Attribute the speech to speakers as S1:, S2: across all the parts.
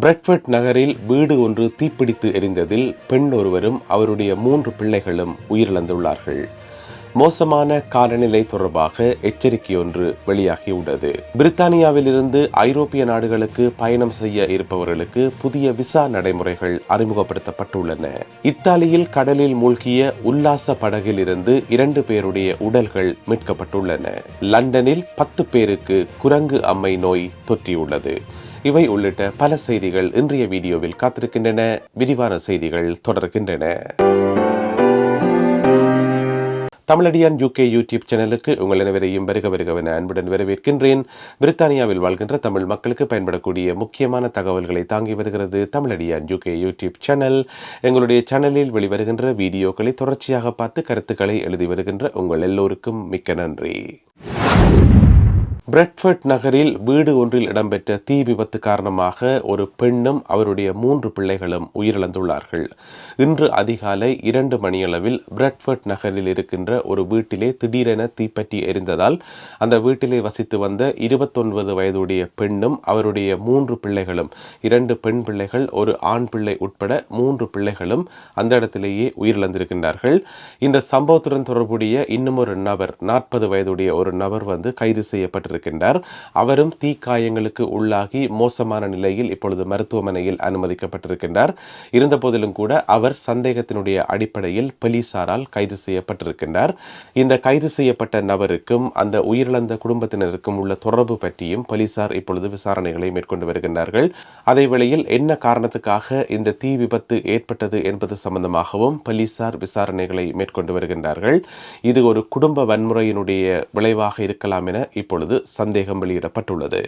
S1: Brentford நகரில் வீடு ஒன்று தீப்பிடித்து எரிந்ததில் பெண் ஒருவரும் அவருடைய மூன்று பிள்ளைகளும் உயிரிழந்துள்ளார்கள். மோசமான காலநிலை தொடர்பாக எச்சரிக்கை ஒன்று வெளியாகியுள்ளது. பிரித்தானியாவிலிருந்து ஐரோப்பிய நாடுகளுக்கு பயணம் செய்ய இருப்பவர்களுக்கு புதிய விசா நடைமுறைகள் அறிமுகப்படுத்தப்பட்டுள்ளன. இத்தாலியில் கடலில் மூழ்கிய உல்லாச படகில் இருந்து இரண்டு பேருடைய உடல்கள் மீட்கப்பட்டுள்ளன. லண்டனில் பத்து பேருக்கு குரங்கு அம்மை நோய் தொற்றியுள்ளது. இவை உள்ளிட்ட பல செய்திகள் இன்றைய வீடியோவில் காத்திருக்கின்றன. விரிவான செய்திகள் தொடர்கின்றன. தமிழடியான் யூகே யூடியூப் சேனலுக்கு உங்கள் அனைவரையும் வருக வருகவென அன்புடன் வரவேற்கின்றேன். பிரித்தானியாவில் வாழ்கின்ற தமிழ் மக்களுக்கு பயன்படக்கூடிய முக்கியமான தகவல்களை தாங்கி வருகிறது தமிழடியான் யூகே யூடியூப் சேனல் எங்களுடைய சேனலில் வெளிவருகின்ற வீடியோக்களை தொடர்ச்சியாக பார்த்து கருத்துக்களை எழுதி வருகின்ற உங்கள் எல்லோருக்கும் மிக்க நன்றி. பிரெட்ஃபர்ட் நகரில் வீடு ஒன்றில் இடம்பெற்ற தீ விபத்து காரணமாக ஒரு பெண்ணும் அவருடைய மூன்று பிள்ளைகளும் உயிரிழந்துள்ளார்கள். இன்று அதிகாலை இரண்டு மணியளவில் பிரெட்ஃபர்ட் நகரில் இருக்கின்ற ஒரு வீட்டிலே திடீரென தீப்பற்றி எரிந்ததால் அந்த வீட்டிலே வசித்து வந்த இருபத்தொன்பது வயதுடைய பெண்ணும் அவருடைய மூன்று பிள்ளைகளும் இரண்டு பெண் பிள்ளைகள் ஒரு ஆண் பிள்ளை உட்பட மூன்று பிள்ளைகளும் அந்த இடத்திலேயே உயிரிழந்திருக்கின்றார்கள். இந்த சம்பவத்துடன் தொடர்புடைய இன்னும் ஒரு நபர் நாற்பது வயதுடைய ஒரு நபர் வந்து கைது செய்யப்பட்டிருக்கிறார். இருக்கின்றார் அவரும் தீக்காயங்களுக்கு உள்ளாகி மோசமான நிலையில் இப்பொழுது மருத்துவமனையில் அனுமதிக்கப்பட்டிருக்கின்றார். இருந்த போதிலும் கூட அவர் சந்தேகத்தினுடைய அடிப்படையில் போலீசாரால் கைது செய்யப்பட்டிருக்கின்றார். இந்த கைது செய்யப்பட்ட நபருக்கும் அந்த உயிரிழந்த குடும்பத்தினருக்கும் உள்ள தொடர்பு பற்றியும் போலீசார் இப்பொழுது விசாரணைகளை மேற்கொண்டு வருகின்றார்கள். அதே வேளையில் என்ன காரணத்துக்காக இந்த தீ விபத்து ஏற்பட்டது என்பது சம்பந்தமாகவும் போலீசார் விசாரணைகளை மேற்கொண்டு வருகின்றார்கள். இது ஒரு குடும்ப வன்முறையினுடைய விளைவாக இருக்கலாம் என இப்பொழுது சந்தேகம் வெளியிடப்பட்டுள்ளது.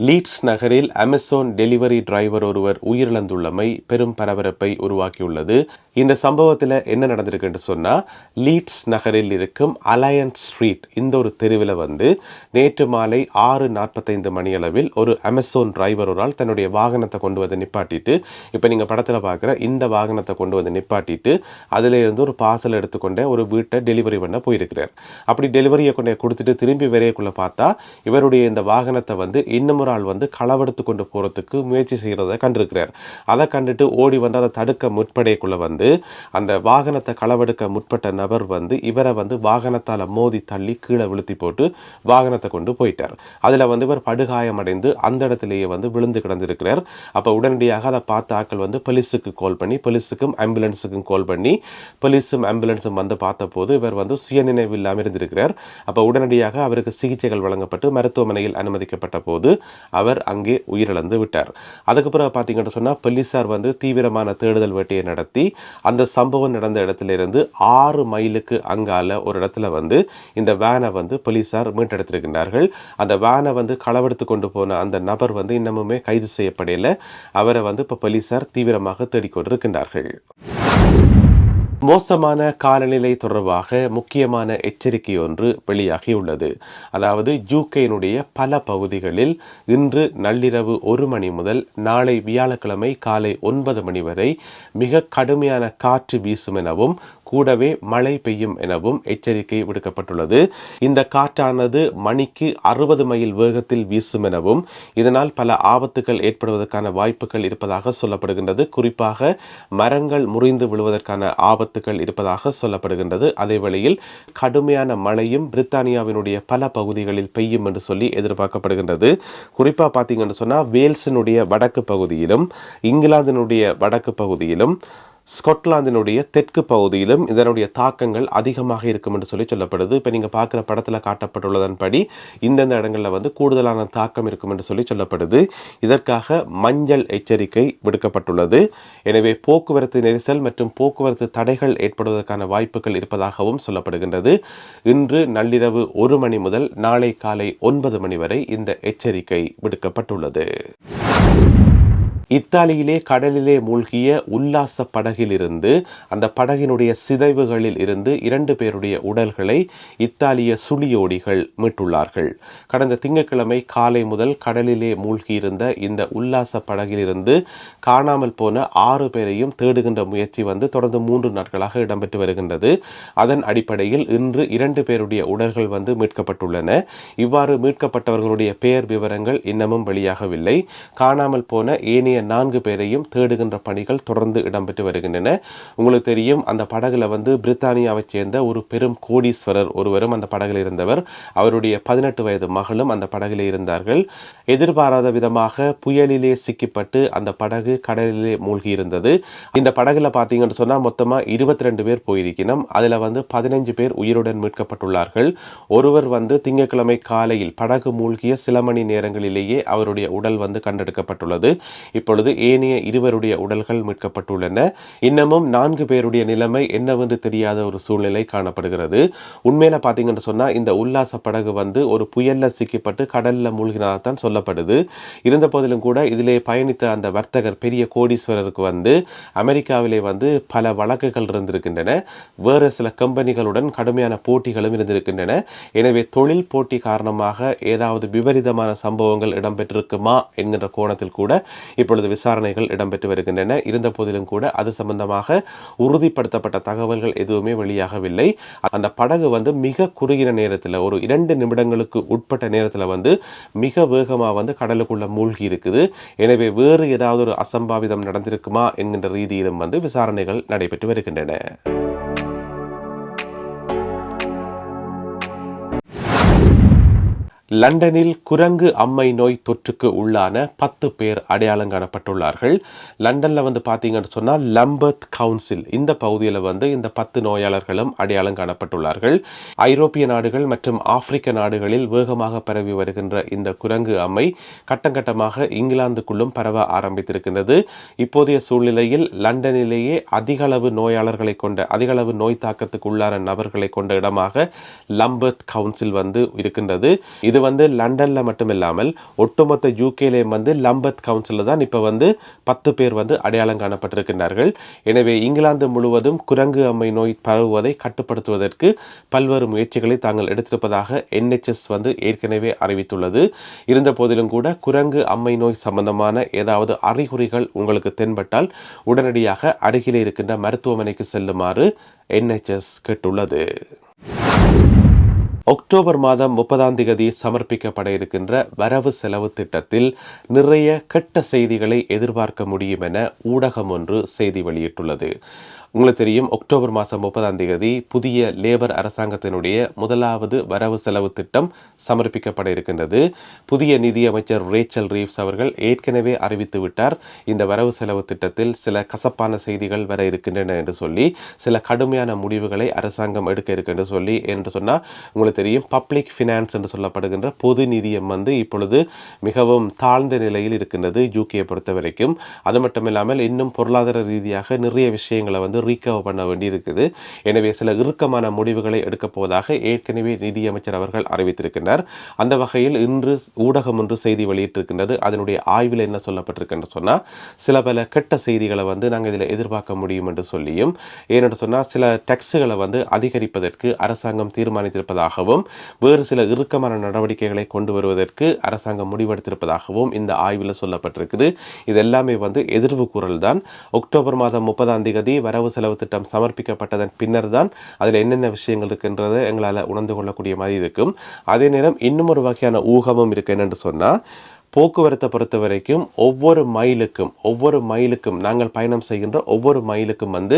S1: லீட்ஸ் நகரில் அமேசான் டெலிவரி டிரைவர் ஒருவர் உயிரிழந்துள்ளமை பெரும் பரபரப்பை உருவாக்கியுள்ளது. இந்த சம்பவத்தில் என்ன நடந்திருக்குன்னு சொன்னால் லீட்ஸ் நகரில் இருக்கும் அலையன்ஸ் ஸ்ட்ரீட் இந்த ஒரு தெருவில் வந்து நேற்று மாலை ஆறு நாற்பத்தைந்து மணியளவில் ஒரு அமேசான் டிரைவர் ஒரு ஆள் தன்னுடைய வாகனத்தை கொண்டு வந்து நிப்பாட்டிட்டு இப்போ நீங்கள் படத்தில் பார்க்குற இந்த வாகனத்தை கொண்டு வந்து நிப்பாட்டிட்டு அதிலேருந்து ஒரு பார்சல் எடுத்துக்கொண்டே ஒரு வீட்டை டெலிவரி பண்ண போயிருக்கிறார். அப்படி டெலிவரியை கொண்டே கொடுத்துட்டு திரும்பி வரையக்குள்ளே பார்த்தா இவருடைய இந்த வாகனத்தை வந்து இன்னும் ஒரு ஆள் வந்து களவெடுத்து கொண்டு போகிறதுக்கு முயற்சி செய்கிறத கண்டிருக்கிறார். அதை கண்டுட்டு ஓடி வந்து அதை தடுக்க முற்படையக்குள்ளே வந்து அந்த வாகனத்தை களவெடுக்க முற்பட்ட நபர் வந்து இவரை வந்து வாகனத்தால் மோதி தள்ளி கீழே விழுத்தி போட்டு வாகனத்தை கொண்டு போயிட்டார். அதில் வந்து இவர் படுகாயமடைந்து அந்த இடத்துலேயே வந்து விழுந்து கிடந்திருக்கிறார். அப்போ உடனடியாக அதை பார்த்த ஆட்கள் வந்து போலீஸுக்கு கால் பண்ணி போலீஸுக்கும் ஆம்புலன்ஸுக்கும் கால் பண்ணி போலீஸும் ஆம்புலன்ஸும் வந்து பார்த்தபோது இவர் வந்து சுயநினைவு இல்லாமல் இருந்திருக்கிறார். அப்போ உடனடியாக அவருக்கு சிகிச்சைகள் வழங்கப்பட்டு மருத்துவமனையில் அனுமதிக்கப்பட்ட போது அவர் அங்கே உயிரிழந்து விட்டார். அதுக்கு பிறகு பார்த்தீங்கன்னு சொன்னால் போலீஸார் வந்து தீவிரமான தேடுதல் வேட்டையை நடத்தி அந்த சம்பவம் நடந்த இடத்துல இருந்து ஆறு மைலுக்கு அங்கால ஒரு இடத்துல வந்து இந்த வேனை வந்து போலீஸார் மீட்டெடுத்திருக்கின்றார்கள். அந்த வேனை வந்து களவெடுத்து கொண்டு போன அந்த நபர் வந்து இன்னமுமே கைது செய்யப்படையில் அவரை வந்து இப்போ போலீஸார் தீவிரமாக தேடிக்கொண்டிருக்கின்றார்கள். மோசமான காலநிலை தொடர்பாக முக்கியமான எச்சரிக்கை ஒன்று வெளியாகியுள்ளது. அதாவது யூகேனுடைய பல பகுதிகளில் இன்று நள்ளிரவு ஒரு மணி முதல் நாளை வியாழக்கிழமை காலை ஒன்பது மணி வரை மிக கடுமையான காற்று வீசும் எனவும் கூடவே மழை பெய்யும் எனவும் எச்சரிக்கை விடுக்கப்பட்டுள்ளது. இந்த காற்றானது மணிக்கு அறுபது மைல் வேகத்தில் வீசும் எனவும் இதனால் பல ஆபத்துகள் ஏற்படுவதற்கான வாய்ப்புகள் இருப்பதாக சொல்லப்படுகின்றது. குறிப்பாக மரங்கள் முறிந்து விழுவதற்கான ஆபத்துகள் இருப்பதாக சொல்லப்படுகின்றது. அதே வேளையில் கடுமையான மழையும் பிரித்தானியாவினுடைய பல பகுதிகளில் பெய்யும் என்று சொல்லி எதிர்பார்க்கப்படுகின்றது. குறிப்பாக பார்த்தீங்கன்னு சொன்னால் வேல்ஸினுடைய வடக்கு பகுதியிலும் இங்கிலாந்தினுடைய வடக்கு பகுதியிலும் ஸ்கொட்லாந்தினுடைய தெற்கு பகுதியிலும் இதனுடைய தாக்கங்கள் அதிகமாக இருக்கும் என்று சொல்லி சொல்லப்படுது. இப்போ நீங்கள் பார்க்குற படத்தில் காட்டப்பட்டுள்ளதன்படி இந்தந்த இடங்களில் வந்து கூடுதலான தாக்கம் இருக்கும் என்று சொல்லி சொல்லப்படுது. இதற்காக மஞ்சள் எச்சரிக்கை விடுக்கப்பட்டுள்ளது. எனவே போக்குவரத்து நெரிசல் மற்றும் போக்குவரத்து தடைகள் ஏற்படுவதற்கான வாய்ப்புகள் இருப்பதாகவும் சொல்லப்படுகின்றது. இன்று நள்ளிரவு ஒரு மணி முதல் நாளை காலை ஒன்பது மணி வரை இந்த எச்சரிக்கை விடுக்கப்பட்டுள்ளது. இத்தாலியிலே கடலிலே மூழ்கிய உல்லாச படகிலிருந்து அந்த படகினுடைய சிதைவுகளில் இருந்து இரண்டு பேருடைய உடல்களை இத்தாலிய சுழியோடிகள் மீட்டுள்ளார்கள். கடந்த திங்கட்கிழமை காலை முதல் கடலிலே மூழ்கியிருந்த இந்த உல்லாச படகிலிருந்து காணாமல் போன ஆறு பேரையும் தேடுகின்ற முயற்சி வந்து தொடர்ந்து மூன்று நாட்களாக இடம்பெற்று வருகின்றது. அதன் அடிப்படையில் இன்று இரண்டு பேருடைய உடல்கள் வந்து மீட்கப்பட்டுள்ளன. இவ்வாறு மீட்கப்பட்டவர்களுடைய பெயர் விவரங்கள் இன்னமும் வெளியாகவில்லை. காணாமல் போன ஏனைய நான்கு பேரையும் தேடுகின்ற பணிகள் தொடர்ந்து இடம்பெற்று வருகின்றன. உங்களுக்கு தெரியும் அந்த படகுல வந்து பிரித்தானியாவைச் சேர்ந்த ஒரு பெரும் கோடீஸ்வரர் ஒருவரும் அந்த படகில் இருந்தவர். அவருடைய பதினெட்டு வயது மகளும் அந்த படகில் இருந்தார்கள். எதிர்பாராத விதமாக புயலிலே சிக்கிப்பட்டு அந்த படகு கடலிலே மூழ்கி இருந்தது இந்த படகுல பார்த்தீங்கன்னு சொன்னால் மொத்தமாக இருபத்தி ரெண்டு பேர் போயிருக்கணும் அதில் வந்து பதினைஞ்சு பேர் உயிருடன் மீட்கப்பட்டுள்ளார்கள். ஒருவர் வந்து திங்கட்கிழமை காலையில் படகு மூழ்கிய சில மணி நேரங்களிலேயே அவருடைய உடல் வந்து கண்டெடுக்கப்பட்டுள்ளது. இப்போ இப்பொழுது ஏனைய இருவருடைய உடல்கள் மீட்கப்பட்டுள்ளன. இன்னமும் நான்கு பேருடைய நிலைமை என்னவென்று தெரியாத ஒரு சூழ்நிலை காணப்படுகிறது. உண்மையில பார்த்தீங்கன்னு சொன்னா இந்த உல்லாச படகு வந்து ஒரு புயல்ல சிக்கப்பட்டு கடல்ல மூழ்கினதான் சொல்லப்படுது. இருந்த போதிலும் கூட இதிலே பயணித்த அந்த வர்த்தகர் பெரிய கோடீஸ்வரருக்கு வந்து அமெரிக்காவிலே வந்து பல வழக்குகள் இருந்திருக்கின்றன. வேறு சில கம்பெனிகளுடன் கடுமையான போட்டிகளும் இருந்திருக்கின்றன. எனவே தொழில் போட்டி காரணமாக ஏதாவது விபரீதமான சம்பவங்கள் இடம்பெற்றிருக்குமா என்கின்ற கோணத்தில் கூட இப்போ இப்பொழுது விசாரணைகள் இடம்பெற்று வருகின்றன. இருந்த போதிலும் கூட அது சம்பந்தமாக உறுதிப்படுத்தப்பட்ட தகவல்கள் எதுவுமே வெளியாகவில்லை. அந்த படகு வந்து மிக குறுகிய நேரத்தில் ஒரு இரண்டு நிமிடங்களுக்கு உட்பட்ட நேரத்தில் வந்து மிக வேகமாக வந்து கடலுக்குள்ள மூழ்கி இருக்குது. எனவே வேறு ஏதாவது ஒரு அசம்பாவிதம் நடந்திருக்குமா என்கின்ற ரீதியிலும் வந்து விசாரணைகள் நடைபெற்று வருகின்றன. லண்டனில் குரங்கு அம்மை நோய் தொற்றுக்கு உள்ளான பத்து பேர் அடையாளம் காணப்பட்டுள்ளார்கள். லண்டனில் வந்து பார்த்தீங்கன்னு சொன்னால் லம்பர்த் கவுன்சில். இந்த பகுதியில் வந்து இந்த பத்து நோயாளர்களும் அடையாளம் காணப்பட்டுள்ளார்கள். ஐரோப்பிய நாடுகள் மற்றும் ஆப்பிரிக்க நாடுகளில் வேகமாக பரவி வருகின்ற இந்த குரங்கு அம்மை கட்டங்கட்டமாக இங்கிலாந்துக்குள்ளும் பரவ ஆரம்பித்திருக்கின்றது. இப்போதைய சூழ்நிலையில் லண்டனிலேயே அதிகளவு நோயாளர்களை கொண்ட அதிகளவு நோய் தாக்கத்துக்கு உள்ளான நபர்களை கொண்ட இடமாக லம்பர்த் கவுன்சில் வந்து இருக்கின்றது. இது வந்து லண்டனில் மட்டும் இல்லாமல் ஒட்டுமொத்த யூகேலேயும் வந்து லம்பத் கவுன்சிலில் தான் இப்போ வந்து பத்து பேர் வந்து அடையாளம் காணப்பட்டிருக்கின்றார்கள். எனவே இங்கிலாந்து முழுவதும் குரங்கு அம்மை நோய் பரவுவதை கட்டுப்படுத்துவதற்கு பல்வேறு முயற்சிகளை தாங்கள் எடுத்திருப்பதாக என்ஹெச்எஸ் வந்து ஏற்கனவே அறிவித்துள்ளது. இருந்த போதிலும் கூட குரங்கு அம்மை நோய் சம்பந்தமான ஏதாவது அறிகுறிகள் உங்களுக்கு தென்பட்டால் உடனடியாக அருகிலே இருக்கின்ற மருத்துவமனைக்கு செல்லுமாறு என்ஹெச்எஸ் கேட்டுள்ளது. அக்டோபர் மாதம் முப்பதாம் தேதி சமர்ப்பிக்கப்பட இருக்கின்ற வரவு செலவு திட்டத்தில் நிறைய கெட்ட செய்திகளை எதிர்பார்க்க முடியும் என ஊடகம் ஒன்று செய்தி வெளியிட்டுள்ளது. உங்களுக்கு தெரியும் அக்டோபர் மாதம் முப்பதாம் தேதி புதிய லேபர் அரசாங்கத்தினுடைய முதலாவது வரவு செலவு திட்டம் சமர்ப்பிக்கப்பட இருக்கின்றது. புதிய நிதியமைச்சர் ரேச்சல் ரீவ்ஸ் அவர்கள் ஏற்கனவே அறிவித்து விட்டார் இந்த வரவு செலவு திட்டத்தில் சில கசப்பான செய்திகள் வர இருக்கின்றன என்று சொல்லி சில கடுமையான முடிவுகளை அரசாங்கம் எடுக்க இருக்கின்ற என்று சொல்லி என்று சொன்னால் உங்களுக்கு தெரியும் பப்ளிக் ஃபினான்ஸ் என்று சொல்லப்படுகின்ற பொது நிதியம் வந்து இப்பொழுது மிகவும் தாழ்ந்த நிலையில் இருக்கின்றது யூகேயை பொறுத்த வரைக்கும் அது மட்டும் இல்லாமல் இன்னும் பொருளாதார ரீதியாக நிறைய விஷயங்களை வந்து ரீகவர் பண்ண வேண்டி இருக்குது எனவே சில இறுக்கமான முடிவுகளை எடுக்கப் போவதாக ஏற்கனவே நிதியமைச்சர் அவர்கள் அறிவித்திருக்கின்றார். அந்த வகையில் இன்று ஊடகம் ஒன்று செய்தி வெளியிட்டிருக்கின்றது. அதனுடைய ஆய்வில் என்ன சொல்லப்பட்டிருக்குன்னு சொன்னால் சில பல கெட்ட செய்திகளை வந்து நாங்கள் இதில் எதிர்பார்க்க முடியும் என்று சொல்லியும் ஏனென்று சொன்னால் சில டெக்ஸுகளை வந்து அதிகரிப்பதற்கு அரசாங்கம் தீர்மானித்திருப்பதாகவும் வேறு சில இறுக்கமான நடவடிக்கைகளை கொண்டு வருவதற்கு அரசாங்கம் முடிவெடுத்திருப்பதாகவும் இந்த ஆய்வில் சொல்லப்பட்டிருக்குது. இது எல்லாமே வந்து எதிர்வு குரல் தான் அக்டோபர் மாதம் முப்பதாம் தேதி வரவு செலவு திட்டம் சமர்ப்பிக்கப்பட்டதன் பின்னர் தான் அதில் என்னென்ன விஷயங்கள் இருக்குன்றதை எங்களால் உணர்ந்து கொள்ளக்கூடிய மாதிரி இருக்கும். அதே நேரம் இன்னும் ஒரு வகையான ஊகமும் இருக்கு என்னென்று சொன்னால் போக்குவரத்தை பொறுத்த வரைக்கும் ஒவ்வொரு மைலுக்கும் ஒவ்வொரு மைலுக்கும் நாங்கள் பயணம் செய்கின்ற ஒவ்வொரு மைலுக்கும் வந்து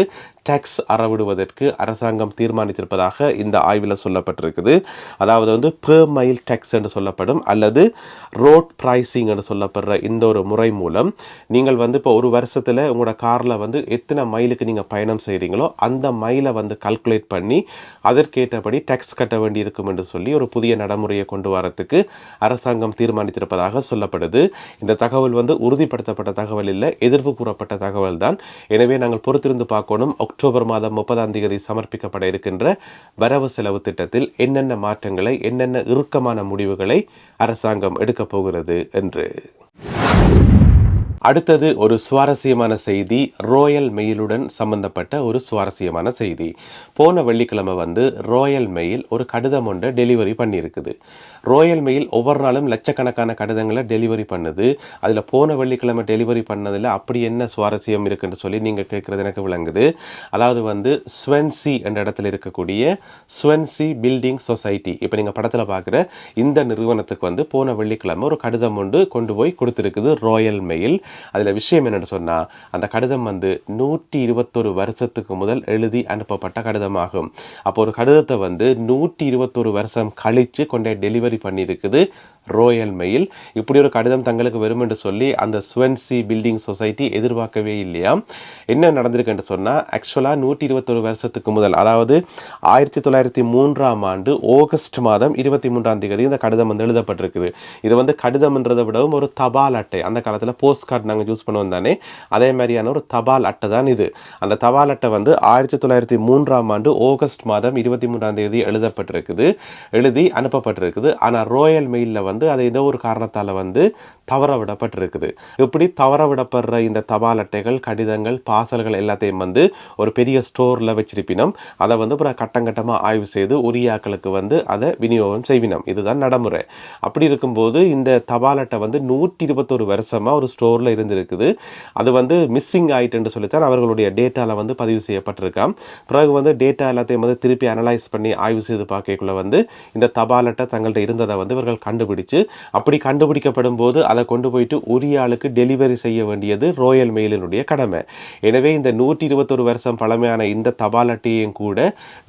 S1: டேக்ஸ் அறவிடுவதற்கு அரசாங்கம் தீர்மானித்திருப்பதாக இந்த ஆய்வில் சொல்லப்பட்டிருக்குது. அதாவது வந்து பெர் மைல் டேக்ஸ் என்று சொல்லப்படும் அல்லது ரோட் ப்ரைசிங் என்று சொல்லப்படுற இந்த ஒரு முறை மூலம் நீங்கள் வந்து இப்போ ஒரு வருஷத்தில் உங்களோட காரில் வந்து எத்தனை மைலுக்கு நீங்கள் பயணம் செய்கிறீங்களோ அந்த மைலை வந்து கல்குலேட் பண்ணி அதற்கேற்றபடி டேக்ஸ் கட்ட வேண்டியிருக்கும் என்று சொல்லி ஒரு புதிய நடைமுறையை கொண்டு வரத்துக்கு அரசாங்கம் தீர்மானித்திருப்பதாக சொல்ல சொல்லப்படுது. இந்த தகவல் வந்து உறுதிப்படுத்தப்பட்ட தகவல் இல்லை எதிர்ப்பு கூறப்பட்ட தகவல் தான். எனவே நாங்கள் பொறுத்திருந்து பார்க்கணும் அக்டோபர் மாதம் முப்பதாம் தேதி சமர்ப்பிக்கப்பட இருக்கின்ற வரவு செலவு திட்டத்தில் என்னென்ன மாற்றங்களை என்னென்ன இறுக்கமான முடிவுகளை அரசாங்கம் எடுக்கப் போகிறது என்று. அடுத்தது ஒரு சுவாரஸ்யமான செய்தி ரோயல் மெயிலுடன் சம்பந்தப்பட்ட ஒரு சுவாரஸ்யமான செய்தி. போன வெள்ளிக்கிழமை வந்து ரோயல் மெயில் ஒரு கடிதம் ஒன்றை டெலிவரி பண்ணியிருக்குது. ரோயல் மெயில் ஒவ்வொரு நாளும் லட்சக்கணக்கான கடிதங்களை டெலிவரி பண்ணுது. அதில் போன வெள்ளிக்கிழமை டெலிவரி பண்ணதில் அப்படி என்ன சுவாரஸ்யம் இருக்குன்னு சொல்லி நீங்கள் கேட்குறது எனக்கு விளங்குது. அதாவது வந்து ஸ்வென்சி என்ற இடத்துல இருக்கக்கூடிய ஸ்வென்சி பில்டிங் சொசைட்டி இப்போ நீங்கள் படத்தில் பார்க்குற இந்த நிறுவனத்துக்கு வந்து போன வெள்ளிக்கிழமை ஒரு கடிதம் ஒன்று கொண்டு போய் கொடுத்துருக்குது ரோயல் மெயில் அதில் விஷயம் என்னென்னு சொன்னால் அந்த கடிதம் வந்து நூற்றி இருபத்தொரு வருஷத்துக்கு முதல் எழுதி அனுப்பப்பட்ட கடிதமாகும். அப்போ ஒரு கடிதத்தை வந்து நூற்றி இருபத்தொரு வருஷம் கழித்து கொண்டே டெலிவரி பண்ணியிருக்குது ரோயல் மெயில் இப்படி ஒரு கடிதம் தங்களுக்கு வரும் என்று சொல்லி அந்த ஸ்வென்சி பில்டிங் சொசைட்டி எதிர்பார்க்கவே இல்லையா? என்ன நடந்திருக்குன்னு சொன்னால் ஆக்சுவலாக நூற்றி இருபத்தொரு வருஷத்துக்கு முதல் அதாவது ஆயிரத்தி தொள்ளாயிரத்தி மூன்றாம் ஆண்டு ஆகஸ்ட் மாதம் இருபத்தி மூன்றாம் தேதி இந்த கடிதம் வந்து எழுதப்பட்டிருக்குது. இது வந்து கடிதம்ன்றதை விடவும் ஒரு தபால் அட்டை. அந்த காலத்தில் போஸ்ட் கார்டு நாங்கள் யூஸ் பண்ணுவோம் தானே? அதே மாதிரியான ஒரு தபால் அட்டை தான் இது. அந்த தபால் அட்டை வந்து ஆயிரத்தி தொள்ளாயிரத்தி மூன்றாம் ஆண்டு ஆகஸ்ட் மாதம் இருபத்தி மூன்றாம் தேதி எழுதப்பட்டிருக்குது. எழுதி அனுப்பப்பட்டிருக்குது. ஆனால் ரோயல் மெயிலில் வந்து அது ஏதோ ஒரு காரணத்தால் வந்து தவற விடப்பட்டிருக்குது. இப்படி தவற விடப்படுற இந்த தபால் அட்டைகள் கடிதங்கள் பாசல்கள் எல்லாத்தையும் வந்து ஒரு பெரிய ஸ்டோரில் வச்சிருப்பினோம் அதை வந்து அப்புறம் கட்டம் கட்டமாக ஆய்வு செய்து உரியாக்களுக்கு வந்து அதை விநியோகம் செய்வினோம். இதுதான் நடைமுறை. அப்படி இருக்கும்போது இந்த தபால் அட்டை வந்து நூற்றி இருபத்தொரு வருஷமாக ஒரு ஸ்டோரில் இருந்திருக்குது. அது வந்து மிஸ்ஸிங் ஆயிட்டுன்னு சொல்லித்தான் அவர்களுடைய டேட்டாவில் வந்து பதிவு செய்யப்பட்டிருக்கான் பிறகு வந்து டேட்டா எல்லாத்தையும் வந்து திருப்பி அனலைஸ் பண்ணி ஆய்வு செய்து பார்க்கக்குள்ள வந்து இந்த தபால் அட்டை தங்கள்கிட்ட இருந்ததை வந்து இவர்கள் கண்டுபிடிச்சு அப்படி கண்டுபிடிக்கப்படும் போது அதை கொண்டு போயிட்டு உரிய ஆளுக்கு டெலிவரி செய்ய வேண்டியது ரோயல் மெயிலினுடைய கடமை. எனவே இந்த நூற்றி இருபத்தொரு வருஷம் பழமையான இந்த தபால் அட்டையும் கூட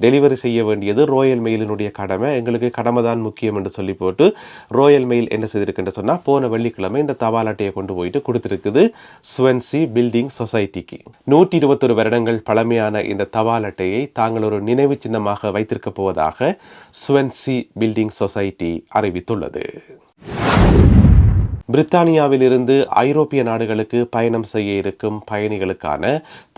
S1: டெலிவரி செய்ய வேண்டியது ரோயல் மெயிலினுடைய கடமை. எங்களுக்கு கடமை தான் முக்கியம் என்று சொல்லி போட்டு ரோயல் மெயில் என்ன செய்திருக்குன்னு சொன்னால் போன வெள்ளிக்கிழமை இந்த தபால் அட்டையை கொண்டு போயிட்டு கொடுத்துருக்குது ஸ்வென்சி பில்டிங் சொசைட்டிக்கு நூற்றி இருபத்தொரு வருடங்கள் பழமையான இந்த தபால் அட்டையை தாங்கள் ஒரு நினைவு சின்னமாக வைத்திருக்க போவதாக ஸ்வென்சி பில்டிங் சொசைட்டி அறிவித்துள்ளது. பிரித்தானியாவிலிருந்து ஐரோப்பிய நாடுகளுக்கு பயணம் செய்ய இருக்கும் பயணிகளுக்கான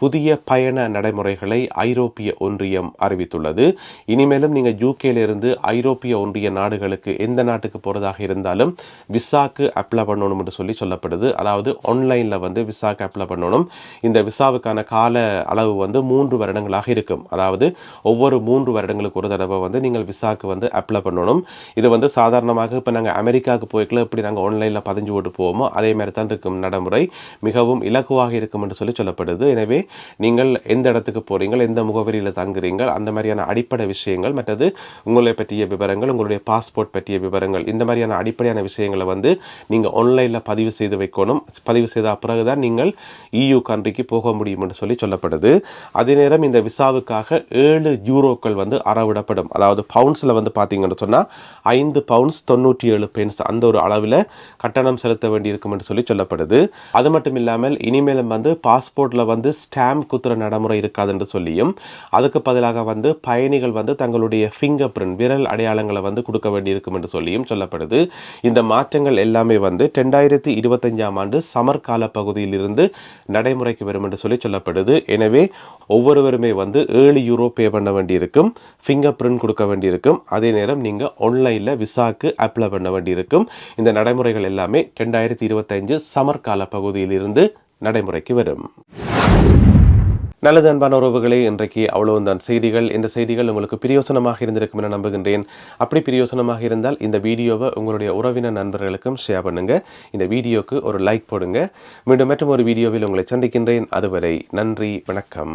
S1: புதிய பயண நடைமுறைகளை ஐரோப்பிய ஒன்றியம் அறிவித்துள்ளது. இனிமேலும் நீங்கள் யூகேலிருந்து ஐரோப்பிய ஒன்றிய நாடுகளுக்கு எந்த நாட்டுக்கு போகிறதாக இருந்தாலும் விசாக்கு அப்ளை பண்ணணும் என்று சொல்லி சொல்லப்படுது. அதாவது ஆன்லைனில் வந்து விசாக்கு அப்ளை பண்ணணும். இந்த விசாவுக்கான கால அளவு வந்து மூன்று வருடங்களாக இருக்கும். அதாவது ஒவ்வொரு மூன்று வருடங்களுக்கு ஒரு தடவை வந்து நீங்கள் விசாக்கு வந்து அப்ளை பண்ணணும். இது வந்து சாதாரணமாக இப்போ நாங்கள் அமெரிக்காவுக்கு போய்க்கல இப்படி நாங்கள் ஆன்லைனில் பதிஞ்சு போட்டு போவோமோ அதே மாதிரி தான் இருக்கும் நடைமுறை. மிகவும் இலகுவாக இருக்கும் என்று சொல்லி சொல்லப்படுது. எனவே நீங்கள் எந்த இடத்துக்கு போகிறீங்கள் எந்த முகவரியில் தங்குறீங்கள் அந்த மாதிரியான அடிப்படை விஷயங்கள் மற்றது உங்களை பற்றிய விவரங்கள் உங்களுடைய பாஸ்போர்ட் பற்றிய விவரங்கள் இந்த மாதிரியான அடிப்படையான விஷயங்களை வந்து நீங்கள் ஆன்லைனில் பதிவு செய்து வைக்கணும். பதிவு செய்த பிறகு தான் நீங்கள் இயு கண்ட்ரிக்கு போக முடியும் என்று சொல்லி சொல்லப்படுது. அதே நேரம் இந்த விசாவுக்காக ஏழு யூரோக்கள் வந்து அறவிடப்படும். அதாவது பவுன்ஸில் வந்து பார்த்தீங்கன்னு சொன்னால் ஐந்து பவுன்ஸ் தொண்ணூற்றி ஏழு பென்ஸ் அந்த ஒரு அளவில் கட்டணம் செலுத்த வேண்டியிருக்கும் என்று சொல்லி சொல்லப்படுது. அது மட்டும் இல்லாமல் இனிமேலும் வந்து பாஸ்போர்ட்டில் வந்து ஸ்டாம்ப் குத்துற நடைமுறை இருக்காது என்று சொல்லியும் அதுக்கு பதிலாக வந்து பயணிகள் வந்து தங்களுடைய ஃபிங்கர் பிரிண்ட் விரல் அடையாளங்களை வந்து கொடுக்க வேண்டியிருக்கும் என்று சொல்லியும் சொல்லப்படுது. இந்த மாற்றங்கள் எல்லாமே வந்து ரெண்டாயிரத்தி இருபத்தஞ்சாம் ஆண்டு சமர் கால பகுதியில் இருந்து நடைமுறைக்கு வரும் என்று சொல்லி சொல்லப்படுது. எனவே ஒவ்வொருவருமே வந்து ஏழு யூரோ பே பண்ண வேண்டியிருக்கும் ஃபிங்கர் பிரிண்ட் கொடுக்க வேண்டியிருக்கும். அதே நேரம் நீங்கள் ஆன்லைனில் விசாக்கு அப்ளை பண்ண வேண்டியிருக்கும். இந்த நடைமுறைகள் எல்லாமே ரெண்டாயிரத்தி இருபத்தைந்து சமர் கால பகுதியில் இருந்து நடைமுறைக்கு வரும். நல்லது அன்பான உறவுகளே இன்றைக்கு அவ்வளவுதான் செய்திகள் இந்த செய்திகள் உங்களுக்கு பிரியோசனமாக இருந்திருக்கும் என நம்புகின்றேன். அப்படி பிரியோசனமாக இருந்தால் இந்த வீடியோவை உங்களுடைய உறவினர் நண்பர்களுக்கும் ஷேர் பண்ணுங்க. இந்த வீடியோக்கு ஒரு லைக் போடுங்க. மீண்டும் மற்றும் ஒரு வீடியோவில் உங்களை சந்திக்கின்றேன். அதுவரை நன்றி வணக்கம்.